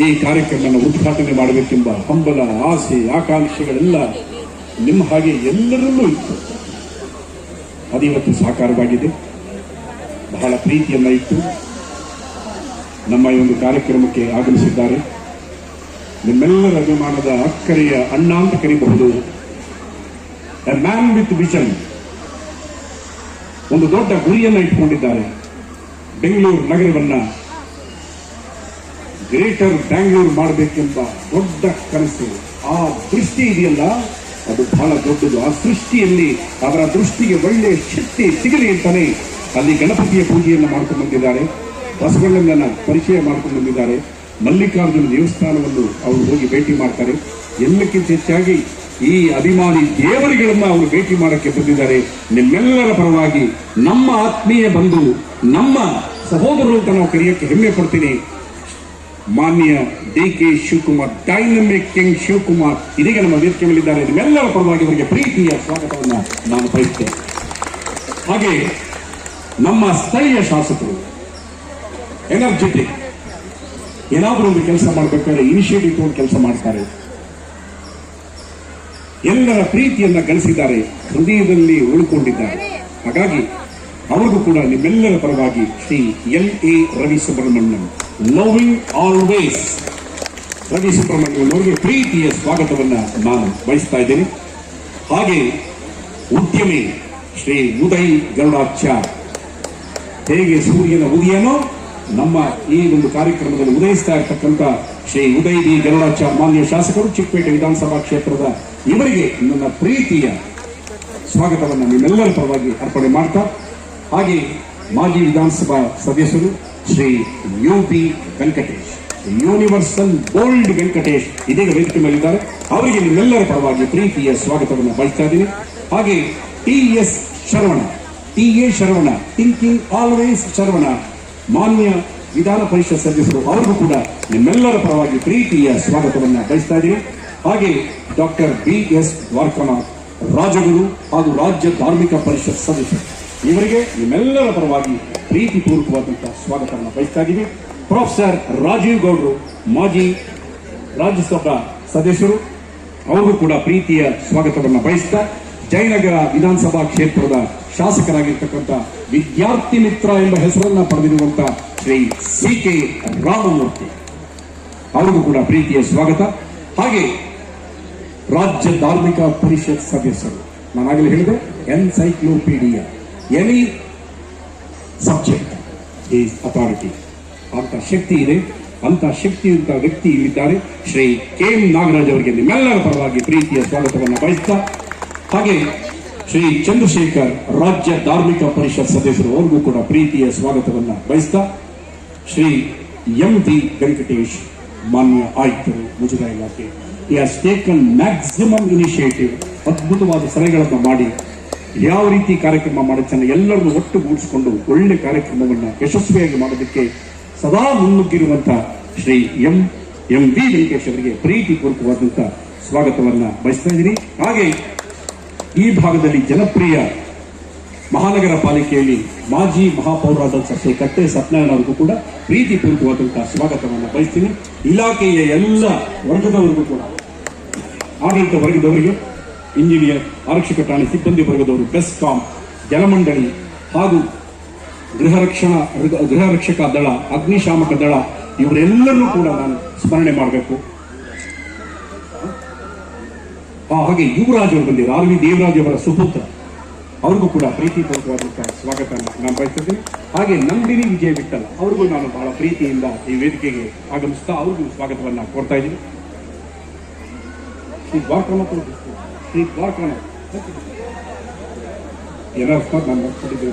ಈ ಕಾರ್ಯಕ್ರಮವನ್ನು ಉದ್ಘಾಟನೆ ಮಾಡಬೇಕೆಂಬ ಹಂಬಲ, ಆಸೆ, ಆಕಾಂಕ್ಷೆಗಳೆಲ್ಲ ನಿಮ್ಮ ಹಾಗೆ ಎಲ್ಲರಲ್ಲೂ ಇತ್ತು. ಅದಿವತ್ತು ಸಾಕಾರವಾಗಿದೆ. ಬಹಳ ಪ್ರೀತಿಯನ್ನ ಇಟ್ಟು ನಮ್ಮ ಈ ಒಂದು ಕಾರ್ಯಕ್ರಮಕ್ಕೆ ಆಗಮಿಸಿದ್ದಾರೆ. ನಿಮ್ಮೆಲ್ಲರ ಅಭಿಮಾನದ ಅಕ್ಕರೆಯ ಅಣ್ಣ ಅಂತ ಕರೀಬಹುದು. ಎ ಮ್ಯಾನ್ ವಿತ್ ವಿಷನ್ ಒಂದು ದೊಡ್ಡ ಗುರಿಯನ್ನ ಇಟ್ಕೊಂಡಿದ್ದಾರೆ. ಬೆಂಗಳೂರು ನಗರವನ್ನ ಗ್ರೇಟರ್ ಬ್ಯಾಂಗ್ಳೂರ್ ಮಾಡಬೇಕೆಂಬ ದೊಡ್ಡ ಕನಸು ಆ ದೃಷ್ಟಿ ಇದೆಯಲ್ಲ? ಅದು ಬಹಳ ದೊಡ್ಡದು. ಆ ಸೃಷ್ಟಿಯಲ್ಲಿ ಅವರ ದೃಷ್ಟಿಗೆ ಒಳ್ಳೆ ಶಕ್ತಿ ಸಿಗಲಿ ಅಂತಾನೆ ಅಲ್ಲಿ ಗಣಪತಿಯ ಪೂಜೆಯನ್ನು ಮಾಡ್ಕೊಂಡು ಬಂದಿದ್ದಾರೆ. ಬಸವಣ್ಣನ ಪರಿಚಯ ಮಾಡ್ಕೊಂಡು ಬಂದಿದ್ದಾರೆ. ಮಲ್ಲಿಕಾರ್ಜುನ ದೇವಸ್ಥಾನವನ್ನು ಅವರು ಹೋಗಿ ಭೇಟಿ ಮಾಡ್ತಾರೆ. ಎಲ್ಲಕ್ಕಿಂತ ಹೆಚ್ಚಾಗಿ ಈ ಅಭಿಮಾನಿ ದೇವರುಗಳನ್ನ ಅವರು ಭೇಟಿ ಮಾಡಕ್ಕೆ ಬಂದಿದ್ದಾರೆ. ನಿಮ್ಮೆಲ್ಲರ ಪರವಾಗಿ ನಮ್ಮ ಆತ್ಮೀಯ ಬಂಧು, ನಮ್ಮ ಸಹೋದರರು ಅಂತ ನಾವು ಕರೆಯಕ್ಕೆ ಹೆಮ್ಮೆ ಪಡ್ತೀನಿ. ಮಾನ್ಯ D K Shivakumar dynamic king Shivakumar ಇದೀಗ ನಮ್ಮ ವೇದಿಕೆ ಮೇಲಿದ್ದಾರೆ ನಿಮ್ಮೆಲ್ಲರ ಪರವಾಗಿ ಅವರಿಗೆ ಪ್ರೀತಿಯ ಸ್ವಾಗತವನ್ನು ನಾನು ಬಯಸ್ತೇನೆ. ಹಾಗೆ ನಮ್ಮ ಸ್ಥಳೀಯ ಶಾಸಕರು ಎನರ್ಜೆಟಿಕ್ ಏನಾದರೂ ಒಂದು ಕೆಲಸ ಮಾಡಬೇಕಾದ್ರೆ ಇನಿಷಿಯೇಟಿವ್ ತಗೊಂಡು ಕೆಲಸ ಮಾಡ್ತಾರೆ. ಎಲ್ಲರ ಪ್ರೀತಿಯನ್ನ ಗಳಿಸಿದ್ದಾರೆ, ಹೃದಯದಲ್ಲಿ ಉಳ್ಕೊಂಡಿದ್ದಾರೆ. ಹಾಗಾಗಿ ಅವರಿಗೂ ಕೂಡ ನಿಮ್ಮೆಲ್ಲರ ಪರವಾಗಿ Shri L A Ravi Subrahmanyam. Loving always Ravi Subrahmanyam ಅವರಿಗೆ ಪ್ರೀತಿಯ ಸ್ವಾಗತವನ್ನು ನಾನು ಬಯಸ್ತಾ ಇದ್ದೇನೆ. ಹಾಗೆ ಉದ್ಯಮಿ ಶ್ರೀ ಉದಯ್ ಗರುಡಾಚಾರ್ ಹೇಗೆ ಸೂರ್ಯನ ಉದಯನೋ ನಮ್ಮ ಈ ಒಂದು ಕಾರ್ಯಕ್ರಮದಲ್ಲಿ ಉದಯಿಸ್ತಾ ಇರತಕ್ಕಂಥ ಶ್ರೀ ಉದಯ್ ಡಿ ಗರುಡಾಚಾರ್ ಮಾನ್ಯ ಶಾಸಕರು, ಚಿಕ್ಕಪೇಟೆ ವಿಧಾನಸಭಾ ಕ್ಷೇತ್ರದ ಇವರಿಗೆ ನನ್ನ ಪ್ರೀತಿಯ ಸ್ವಾಗತವನ್ನು ನಿಮ್ಮೆಲ್ಲರ ಪರವಾಗಿ ಅರ್ಪಣೆ ಮಾಡ್ತಾ ಹಾಗೆ ಮಾಜಿ ವಿಧಾನಸಭಾ ಸದಸ್ಯರು Shri U P Venkatesh, universal gold Venkatesh ಇದೀಗ ವೇದಿಕೆ ಮೇಲಿದ್ದಾರೆ. ಅವರಿಗೆ ನಿಮ್ಮೆಲ್ಲರ ಪರವಾಗಿ ಪ್ರೀತಿಯ ಸ್ವಾಗತವನ್ನು ಬಳಸ್ತಾ ಇದ್ದೀನಿ. ಹಾಗೆ T S Sharavana T A Sharavana, thinking always Sharavana, ಮಾನ್ಯ ವಿಧಾನ ಪರಿಷತ್ ಸದಸ್ಯರು, ಅವರಿಗೂ ಕೂಡ ನಿಮ್ಮೆಲ್ಲರ ಪರವಾಗಿ ಪ್ರೀತಿಯ ಸ್ವಾಗತವನ್ನು ಬಯಸ್ತಾ ಇದ್ದೀನಿ. ಹಾಗೆ doctor B S Dwarakanath, Rajguru ಹಾಗೂ ರಾಜ್ಯ ಧಾರ್ಮಿಕ ಪರಿಷತ್ ಸದಸ್ಯರು. ಇವರಿಗೆ ನಿಮ್ಮೆಲ್ಲರ ಪರವಾಗಿ ಪ್ರೀತಿಪೂರ್ವಕವಾದಂತಹ ಸ್ವಾಗತವನ್ನು ಬಯಸ್ತಾ ಇದ್ದೀವಿ ಪ್ರೊಫೆಸರ್ ರಾಜೀವ್ ಗೌಡರು, ಮಾಜಿ ರಾಜ್ಯಸಭಾ ಸದಸ್ಯರು, ಅವರಿಗೂ ಕೂಡ ಪ್ರೀತಿಯ ಸ್ವಾಗತವನ್ನು ಬಯಸ್ತಾ ಜಯನಗರ ವಿಧಾನಸಭಾ ಕ್ಷೇತ್ರದ ಶಾಸಕರಾಗಿರ್ತಕ್ಕಂಥ ವಿದ್ಯಾರ್ಥಿ ಮಿತ್ರ ಎಂಬ ಹೆಸರನ್ನ ಪಡೆದಿರುವಂತಹ ಶ್ರೀ ಸಿ ಕೆ ರಾಮಮೂರ್ತಿ. ಅವರಿಗೂ ಕೂಡ ಪ್ರೀತಿಯ ಸ್ವಾಗತ. ಹಾಗೆ ರಾಜ್ಯ ಧಾರ್ಮಿಕ ಪರಿಷತ್ ಸದಸ್ಯರು. ನಾನಾಗಲೇ ಹೇಳಿದೆ, encyclopedia. Any subject is authority ಅಂತ ಶಕ್ತಿ ಇದೆ. ಅಂತ ಶಕ್ತಿಯುತ ವ್ಯಕ್ತಿ ಇಲ್ಲಿದ್ದಾರೆ. ಶ್ರೀ ಕೆ ಎಂ ನಾಗರಾಜ್ ಅವರಿಗೆ ನಿಮ್ಮೆಲ್ಲರ ಪರವಾಗಿ ಪ್ರೀತಿಯ ಸ್ವಾಗತವನ್ನು ಬಯಸ್ತಾ, ಹಾಗೆ ಶ್ರೀ ಚಂದ್ರಶೇಖರ್ ರಾಜ್ಯ ಧಾರ್ಮಿಕ ಪರಿಷತ್ ಸದಸ್ಯರು ಅವ್ರಿಗೂ ಕೂಡ ಪ್ರೀತಿಯ ಸ್ವಾಗತವನ್ನು ಬಯಸ್ತಾ, ಶ್ರೀ ಎಂ ಡಿ ವೆಂಕಟೇಶ್ ಮಾನ್ಯ ಆಯುಕ್ತರು ಮುಜರಾಯಿ ಇಲಾಖೆ. ಈ ಟೇಕನ್ ಮ್ಯಾಕ್ಸಿಮಮ್ ಇನಿಷಿಯೇಟಿವ್ ಅದ್ಭುತವಾದ ಸಲಹೆಗಳನ್ನು ಮಾಡಿ ಯಾವ ರೀತಿ ಕಾರ್ಯಕ್ರಮ ಮಾಡುತ್ತಾನೆ ಎಲ್ಲರನ್ನು ಒಟ್ಟುಗೂಡಿಸಿಕೊಂಡು ಒಳ್ಳೆ ಕಾರ್ಯಕ್ರಮವನ್ನು ಯಶಸ್ವಿಯಾಗಿ ಮಾಡೋದಕ್ಕೆ ಸದಾ ಮುನ್ನುಗ್ಗಿರುವಂತಹ Shri M M V Venkatesh ಅವರಿಗೆ ಪ್ರೀತಿಪೂರ್ವಕವಾದಂತಹ ಸ್ವಾಗತವನ್ನ ಬಯಸ್ತಾ ಇದ್ದೀನಿ. ಹಾಗೆ ಈ ಭಾಗದಲ್ಲಿ ಜನಪ್ರಿಯ ಮಹಾನಗರ ಪಾಲಿಕೆಯಲ್ಲಿ ಮಾಜಿ ಮಹಾಪೌರಾದ ಶ್ರೀ ಕಟ್ಟೆ ಸತ್ಯನಾರಾಯಣ ಅವರಿಗೂ ಕೂಡ ಪ್ರೀತಿಪೂರ್ವಕವಾದಂತಹ ಸ್ವಾಗತವನ್ನು ಬಯಸ್ತೀನಿ. ಇಲಾಖೆಯ ಎಲ್ಲ ವರ್ಗದವರಿಗೂ ಕೂಡ, ಆಡಳಿತ ವರ್ಗದವರಿಗೆ ಇಂಜಿನಿಯರ್, ಆರಕ್ಷಕ ಠಾಣೆ ಸಿಬ್ಬಂದಿ ವರ್ಗದವರು ಬೆಸ್ಕಾಂ ಜಲಮಂಡಳಿ ಹಾಗೂ ಗೃಹ ರಕ್ಷಣಾ, ಗೃಹ ರಕ್ಷಕ ದಳ ಅಗ್ನಿಶಾಮಕ ದಳ, ಇವರೆಲ್ಲರನ್ನೂ ಕೂಡ ನಾನು ಸ್ಮರಣೆ ಮಾಡಬೇಕು. ಹಾಗೆ ಯುವರಾಜ್ ಅವರು ಬಂದಿದ್ದಾರೆ ಆರ್ ವಿ ದೇವರಾಜ್ ಅವರ ಸುಪುತ್ರ. ಅವ್ರಿಗೂ ಕೂಡ ಪ್ರೀತಿಪೂರ್ವಕವಾದಂತಹ ಸ್ವಾಗತ ನಾನು ಬಯಸ್ತಿದ್ದೀನಿ. ಹಾಗೆ ನಂದಿನಿ ವಿಜಯ ವಿಠಲ್ ಅವ್ರಿಗೂ ನಾನು ಬಹಳ ಪ್ರೀತಿಯಿಂದ ಈ ವೇದಿಕೆಗೆ ಆಗಮಿಸ್ತಾ ಅವ್ರಿಗೂ ಸ್ವಾಗತವನ್ನ ಕೊಡ್ತಾ ಇದ್ದೀನಿ. ಶ್ರೀ ದ್ವಾರಕನಾಥ್ ಅವರು ಶ್ರೀ ದ್ವಾರಕನಾಥ್ ಏನಾದ್ರು ನಾನು ಕೊಟ್ಟಿದ್ದೇನೆ